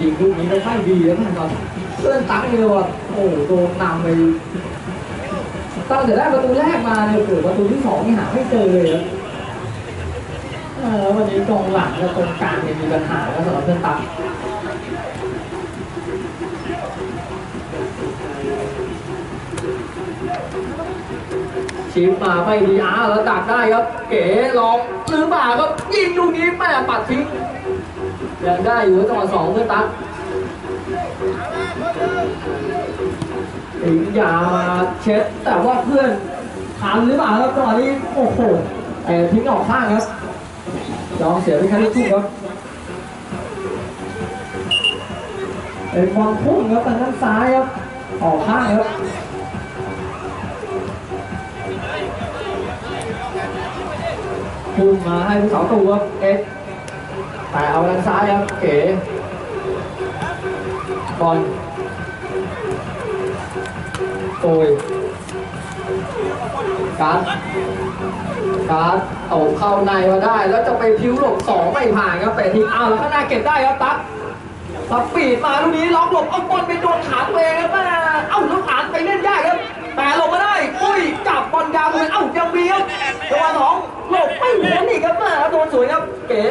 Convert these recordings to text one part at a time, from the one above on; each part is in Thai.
ริงๆลูกนี้ไม่ค่อยดีแล้วนะครับเพื่อนตั๊กนี่เลยว่าโอ้โหโดนนำไปตั้งแต่ได้ประตูแรกมาเนี่ยโอ้โหประตูที่สองนี่หาไม่เจอเลยครับเออวันนี้กองหลังกับตรงกลางเนี่ยมีปัญหาแล้วสำหรับเพื่อนตั๊กชิปมาไม่ดีอ้าวแล้วดักได้ครับ เก๋ลองหรือเปล่าครับยิงลูกนี้แม่ปัดทิ้ง ยังได้อยู่จังหวะสองเพื่อนตั๊กถึงยามาเช็ดแต่ว่าเพื่อนทันหรือเปล่าครับจังหวะนี้โอ้โหแต่ทิ้งออกข้างครับยอมเสียไปแค่ลูกทุ่งครับเป็นบอลพุ่งครับทางด้านซ้ายครับออกข้างครับพุ่งมาให้ผู้สาวตูครับเอ็ แต่เอาทางซ้ายครับเก๋บอลโอยการ์ดการ์ดตกเข้าในมาได้ แล้วจะไปพิ้วหลบสองไม่ผ่านครับแต่ทีอ้าวแล้วข้างหน้าเก็บได้ครับตั๊กตั๊กปีดมาลูกนี้ล็อกหลบเอาบอลไปโดนขาตัวเองครับแม่เอ้าแล้วผ่านไปเล่นยากครับ แต่หลบมาได้อุ้ยจับบอลยาวเลยเอ้ายังมีครับจังหวะสองหลบไม่พ้นอีกครับแม่โดนสวยครับเก๋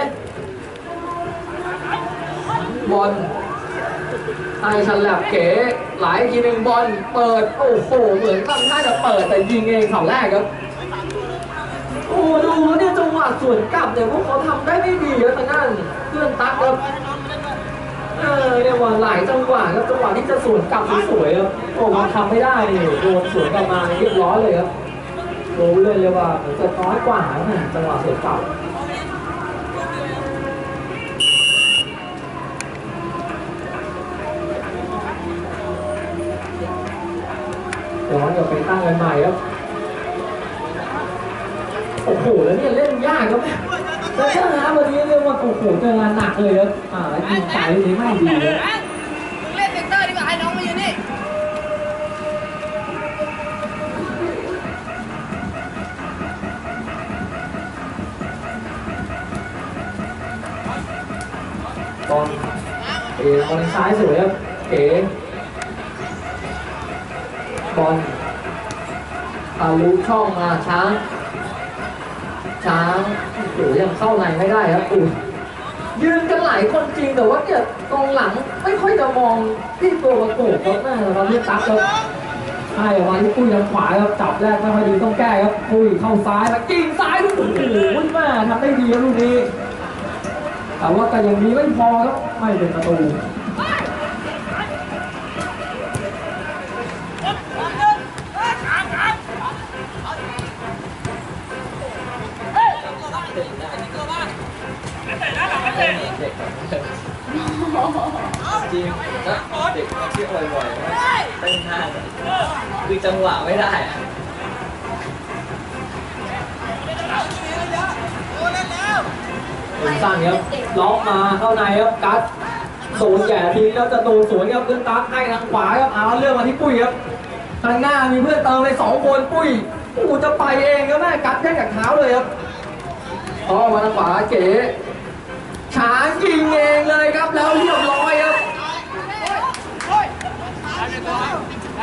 บอลไอ้ฉลับเก๋หลายทีหนึ่งบอลเปิด โอ้โห เหมือนตั้งท่าจะเปิดแต่ยิงเองเข่าแรกครับ โอ้ดูเนี่ยจังหวะสวนกลับเนี่ยพวกเขาทำได้ไม่ดีครับทางด้านเพื่อนตักครับเออเนี่ยว่าหลายจังหวะครับจังหวะที่จะสวนกลับสวยๆครับโอ้มันทำไม่ได้นี่โดนสวนกลับมาเรียบร้อยเลยครับรู้เลยเลยว่าเหมือนจะน้อยกว่านะจังหวะสวนกลับ ตั้งกันใหม่ครับ โอ้โห แล้วเนี่ยเล่นยากครับแล้วถ้านะวันนี้เรียกว่าโอ้โหเจองานหนักเลยครับอ่าแล้วยิงไปนี่ไม่ดีครับเล่นเซนเตอร์ดีกว่าให้น้องมายืนนี่ตอนเอ๋บอลซ้ายสวยครับเก๋บอล ทะลุช่องมาช้าง ช้างโอ้ยังเข้าในไม่ได้ครับอุ้ยยืนกันหลายคนจริงแต่ว่าเนี่ยกองหลังไม่ค่อยจะมองที่ตัวประกบครับแม่เราเรียกตั๊กครับใช่วันนี้ปุ้ยทางขวาครับจับแรกไม่ค่อยดีต้องแก้ครับปุ้ยเข้าซ้ายมายิงซ้ายลูกโอ้โหแม่ทำได้ดีครับลูกนี้แต่ว่าก็ยังมีไม่พอครับไม่เป็นประตู จริงนะเด็กมาเที่ยวบ่อยๆเต้นท่าคือจังหวะไม่ได้อะเป็นสั้นครับล็อกมาเข้าในครับกัดโดนแย่ทิ้แล้วจะโดนสวนครับเพื่อนตั๊กให้ทางขวาครับเอาเรื่องมาที่ปุ้ยครับทางหน้ามีเพื่อนเติมไปสองคนปุ้ยปูจะไปเองครับแม่กัดแค่กับเท้าเลยครับพอมาทางขวาเก๋ ช้างยิงเองเลยครับแล้วเรียบร้อยครับ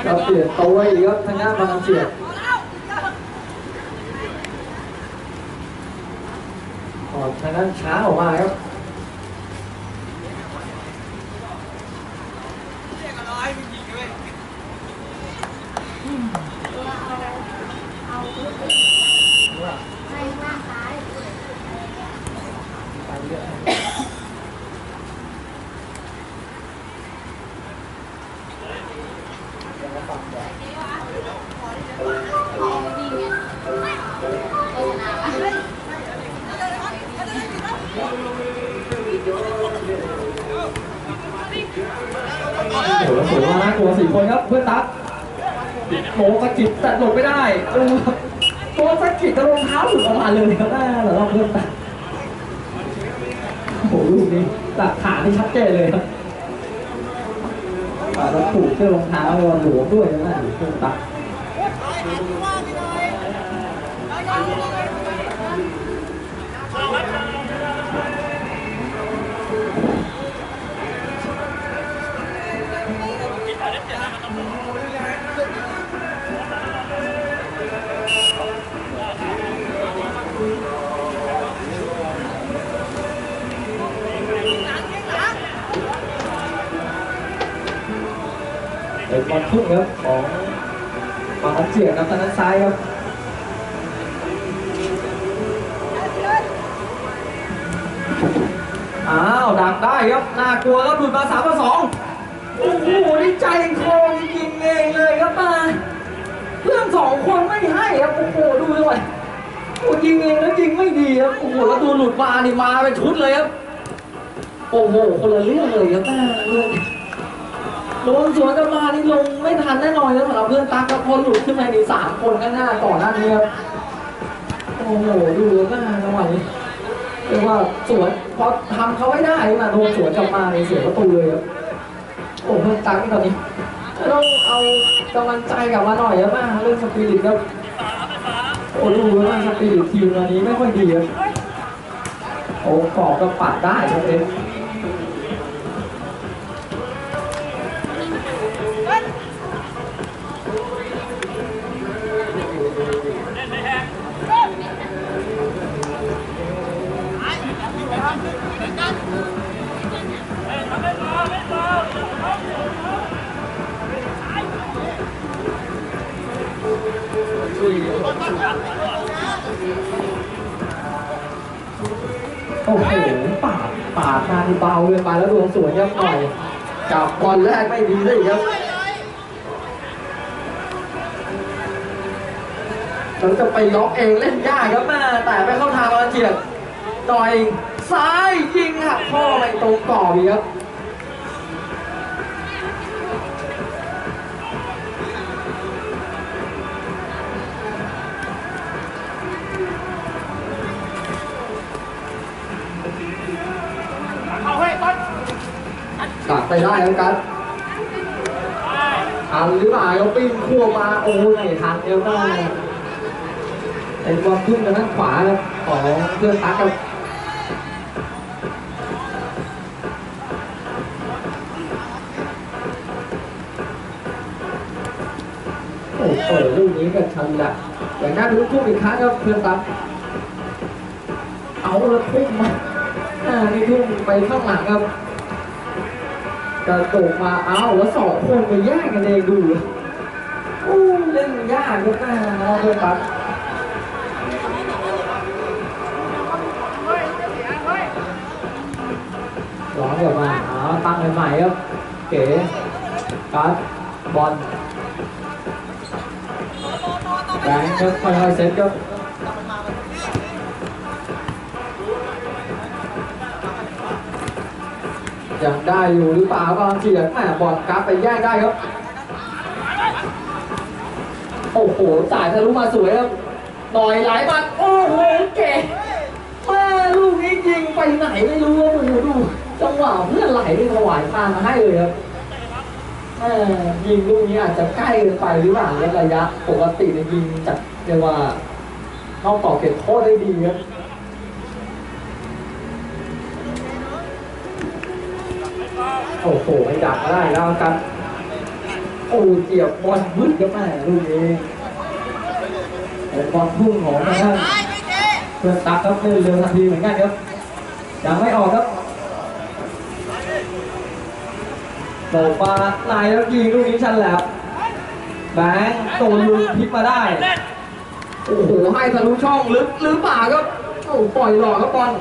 ก็เปลี่ยนตัวอีกครับทางด้านบางเฉียดออกทางด้านช้าออกมาครับ สวยมากนะตัวสี่คนครับเพื่อนตั๊กโมสกิดแต่หลบไม่ได้ตัวสกิดกับรองเท้าหลุดออกมาเลยครับได้เหรอเราเพื่อนตั๊กโอ้โหลูกนี้หลักฐานที่ชัดเจนเลยครับแล้วผูกเสื้อรองเท้าเลยว่าหลวมด้วยนะเพื่อนตั๊ก เป็นบอลทุ่งครับของฝั่งอันเจียครับทางด้านซ้ายครับอ้าวดักได้ครับน่ากลัวแล้วหลุดมาสามต่อสองโอ้โหนี่ใจคอยิงเองเลยครับมาเพื่อนสองคนไม่ให้ครับโอ้โหดูด้วยโอ้ยิงเองแล้วยิงไม่ดีครับโอ้โหแล้วตัวหลุดมานี่มาเป็นชุดเลยครับโอ้โหคนละเรื่องเลยครับแม่ลง โดนสวนกันมานี่ลงไม่ทันแน่นอนครับสำหรับเพื่อนตั๊กครับคนหลุดขึ้นมาในสามคนข้างหน้าก่อนหน้านี้ครับโอ้โหดูเลยหน้าจังหวะนี้เรียกว่าสวนพอทำเขาไม่ได้มาโดนสวนกลับมาในเสียประตูเลยครับโอ้เพิ่งตังนี่ตอนนี้ต้องเอากำลังใจกลับมาหน่อยครับมาเรื่องสปิริตครับโอ้ดูแล้วว่าสปิริตทีมตอนนี้ไม่ค่อยดีครับโอ้กรอบก็ปัดได้ครับเอ็ โอ้โหปาดปาดมาที่เบาเลยไปแล้วดวงสวนครับหน่อยจับบอลแรกไม่ดีเลยครับเราจะไปล็อกเองเล่นยากครับแม่แต่ไม่เข้าทางบอลเฉียดหน่อยซ้ายยิงหักข้อไปตรงกรอบอีกครับ ตัดไปได้แล้วกันทันหรือเปล่าเขาปิ้งคั่วมาโอ้ยไม่ทันเดียวได้เป็นบอลขึ้นทางด้านขวาครับของเพื่อนตักครับโอ้เปิดลูกนี้กับชันแหละอย่างน่าดูทุ่มอีกครั้งครับเพื่อนตักเอาแล้วทุ่มมาอ่านี่ทุ่มไปข้างหลังครับ กระโดดมาเอ้าแล้วสองคนไปแย่งกันเองดูโอ้เล่นยากก็น่าน้องเลยครับเฮ้ยเสียเฮ้ยร้อกลับมาอ๋อตั้งใหม่ๆครับเก๋การ์ดบอลแบงค์ครับค่อยๆเซตครับ ยังได้อยู่หรือเปล่าบอลเฉียดแหมบอลกราฟไปแย่งได้ครับ โอ้โหจ่ายทะลุมาสวยครับหน่อยหลายบาโอ้โหเก๋แม่ลูกนี้ยิงไปไหนไม่รู้ครับโอ้โหดูจังหวะเพื่อนไหลไปถวายทางมาให้เลยครับแม่ยิงลูกนี้อาจจะใกล้เกินไปหรือเปล่าแล้วระยะ ปกติเนี่ยยิงจากเรียกว่าเข้าต่อเก็บโทษได้ดีครับ โอ้โหไม่ดักได้แล้วกันโอ้เจียบบอลวึดก็แม่ลูกนี้เป็นบอลพุ่งของทางด้านไอ้ไม่เพื่อนตักครับเล่นเร็วทันทีเหมือนกันครับยังไม่ออกครับโดดมาลายแล้วยิงลูกนี้ชันแหลบแบงค์โดนลุงพิกมาได้ โอ้โหให้ทะลุช่องลึกหรือเปล่าครับโอ้ปล่อยหลอกครับบอล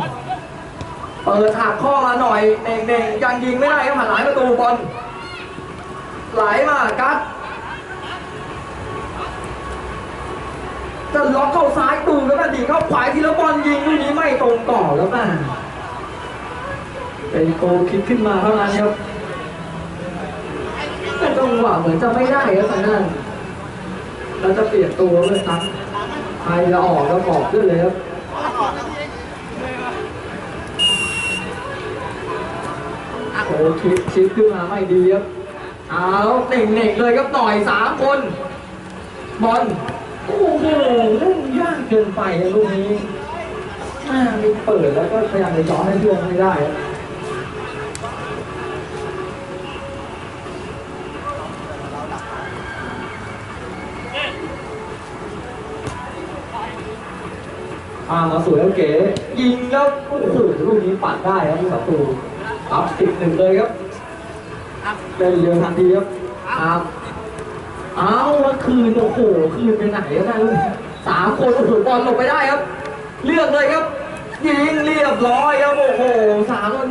เปิดหักข้อมาหน่อยเน่งๆยังยิงไม่ได้ครับหันหลังประตูบอลไหลมากัดจะล็อกเข้าซ้ายตูแล้วก็ดีเข้าขวาทีละบอลยิงลูกนี้ไม่ตรงก่อแล้วมาเป็นโกคิดขึ้นมาเท่านั้นครับแต่จังหวะเหมือนจะไม่ได้ครับทางนั้นเราจะเปลี่ยนตัวเลยครับใครจะออกก็บอกขึ้นเลยครับ โอ้คิดคิดขึ้นมาไม่ดีครับเอาเน่งเน่งๆเลยครับหน่อยสามคนบอลโอ้โหเล่นยากเกินไปลูกนี้อ่ามีเปิดแล้วก็พยายามจะย้อนให้เพื่อนไม่ได้ครับอ่ามาสวยแล้วเก๋ยิงแล้วโอ้โหลูกนี้ปัดได้ครับผู้ประตู อัพติดหนึ่งเลยครับเล่นเร็วทันทีครับอาร์มเอาแล้วคืนโอ้โหคืนไปไหนก็ได้ลูกสามคนโอ้โหบอลหลบไปได้ครับ เลือกเลยครับยิงเรียบร้อยครับโอ้โหสามคน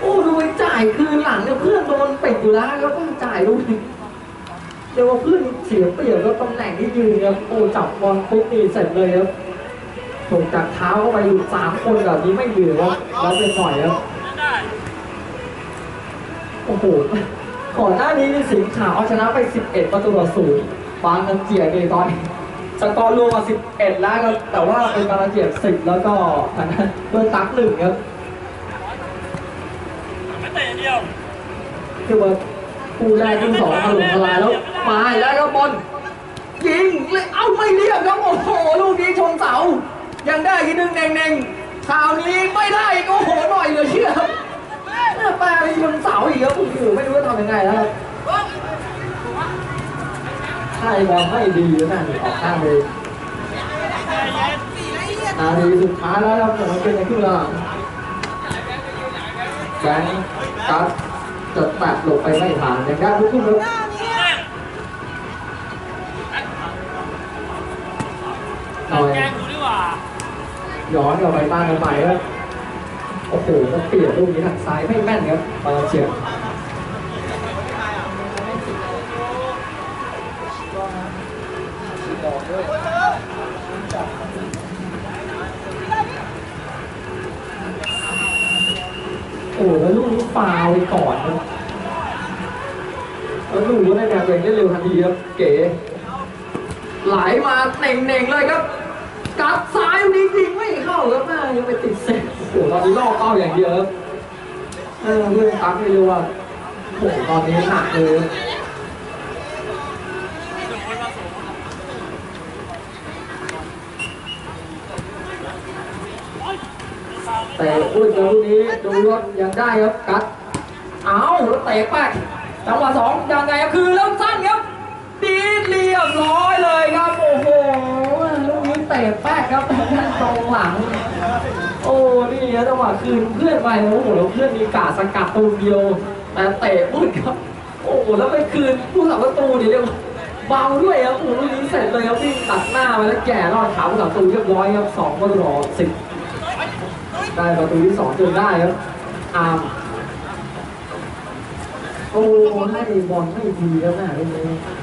โอ้ดูไอ้จ่ายคืนหลังเนี่ยเพื่อนโดนปิดอยู่แล้วแล้วก็จ่ายลูกนี้เดี๋ยวว่าเพื่อนเสียเปรียบแล้วตำแหน่งที่ยืนครับโอ้จับบอลปุ๊บนี่เสร็จเลยครับส่งจากเท้าเข้าไปอยู่สามคนแบบนี้ไม่เหลือครับแล้วเป็นหน่อยครับ โอ้โหก่อนหน้านี้นี่สิงห์ขาวเอาชนะไป 11 ประตูต่อศูนย์บางน้ำเจียกนี่ตอนนี้สกอร์รวมมา 11 แล้วครับแต่ว่าเป็นบางน้ำเจียก10 แล้วก็ทางนั้นโดนตักหนึ่งครับไม่เตะเดียวคือว่าคู่แรกคู่สองถล่มทลายแล้วมาอีกแล้วครับบอลยิงเลยเอ้าไม่เรียบครับโอ้โหลูกนี้ชนเสา ยังได้อีกหนึ่งเน่งๆคราวนี้ไม่ได้อีกโอ้โหหน่อยเหลือเชื่อครับ แม่แปลไปชนเสาอีกครับโอ้โหไม่รู้จะทำยังไงแล้วครับใช่บอลไม่ดีแล้วนะออกข้างเลยนาทีสุดท้ายแล้วครับผมเป็นในครึ่งหลังแบงค์กัดจะแตะหลบไปไม่ผ่านยังได้ทุกทุกครับหน่อยแกงกูดีกว่าย้อนกลับไปบ้านกันไปครับ โอ้โหก็เปลี่ยนลูกนี้ทางซ้ายไม่แม่นครับบอลเฉียบโอ้โหแล้วลูกนี้ฟาวไปก่อนครับแล้วดูว่าในแบบเองได้เร็วทันทีครับเก๋ไหลมาเน่งๆเลยครับกัดซ้ายนี้ยิงไม่เข้าครับแม่ยังไปติดเซ อ้ตอนนี้ล่อเป้าอย่างเดียวครับเออเพื่อนตั๊กไม่รู้ว่าโอ้ตอนนี้หนักเลยแต่อุ้ยเจอลูกนี้ดูรถยังได้ครับกัดเอาแล้วเตะแป๊กจังหวะสองยังไงครับคือเริ่มสั้นครับดีเรียบร้อยเลยครับโอ้โหลูกนี้เตะแป๊กครับ หลัง โอ้ นี่นะจังหวะคืนเพื่อนไปโอ้โหแล้วเพื่อนมีกาสกัดตูมเดียว แต่เตะพุ่นครับ โอ้โหแล้วไปคืนผู้สับประตูนี่เรียกว่าเบาด้วยครับโอ้โหลูกนี้เสร็จเลยครับวิ่งตัดหน้าไปแล้วแก่รอดขาผู้สับประตูเรียบร้อยครับสองปรอสิบได้ประตูที่สองจนได้ครับอามโอ้ให้บอลไม่ดีแล้วนะลูกนี้ตอน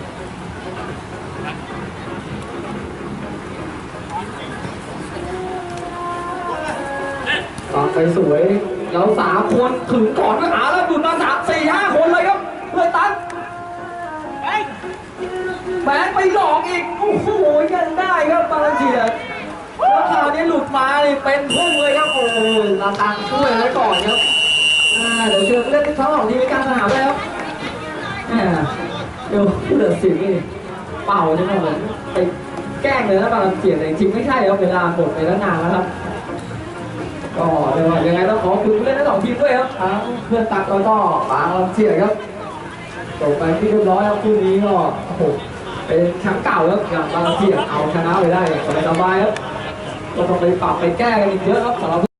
สวยเราสามคนถึงก่อนด้วยหาแล้วบุญมาสามสี่ห้าคนเลยครับเพื่อนตันแบงค์ไปหลอกอีก โอ้โหยังได้ครับบาลาเจียแล้วคราวนี้หลุดมานี่เป็นพุ่งเลยครับโอ้โหลาตังช่วยไว้ก่อนครับเดี๋ยวเชิญเล่นทั้งสองทีมการสนามเลยครับอ่าเดี๋ยวผู้ตัดสินนี่เป่าใช่ไหมเหมือนไปแกล้งเลยนะบาลาเจียแต่จริงๆไม่ใช่ครับเวลาหมดไปแล้วนานแล้วครับ ก็เดี๋ยวยังไงต้องขอบคุณผู้เล่นทั้งสองทีมด้วยครับทั้งเพื่อนตักแล้วก็ปางลำเชียร์ครับจบไปที่เรียบร้อยครับคู่นี้ก็โอ้โหเป็นแชมป์เก่าครับอย่างบางลเชียร์เอาชนะไปได้อย่างสบายๆครับก็ต้องไปปรับไปแก้กันอีกเยอะครับสำหรับ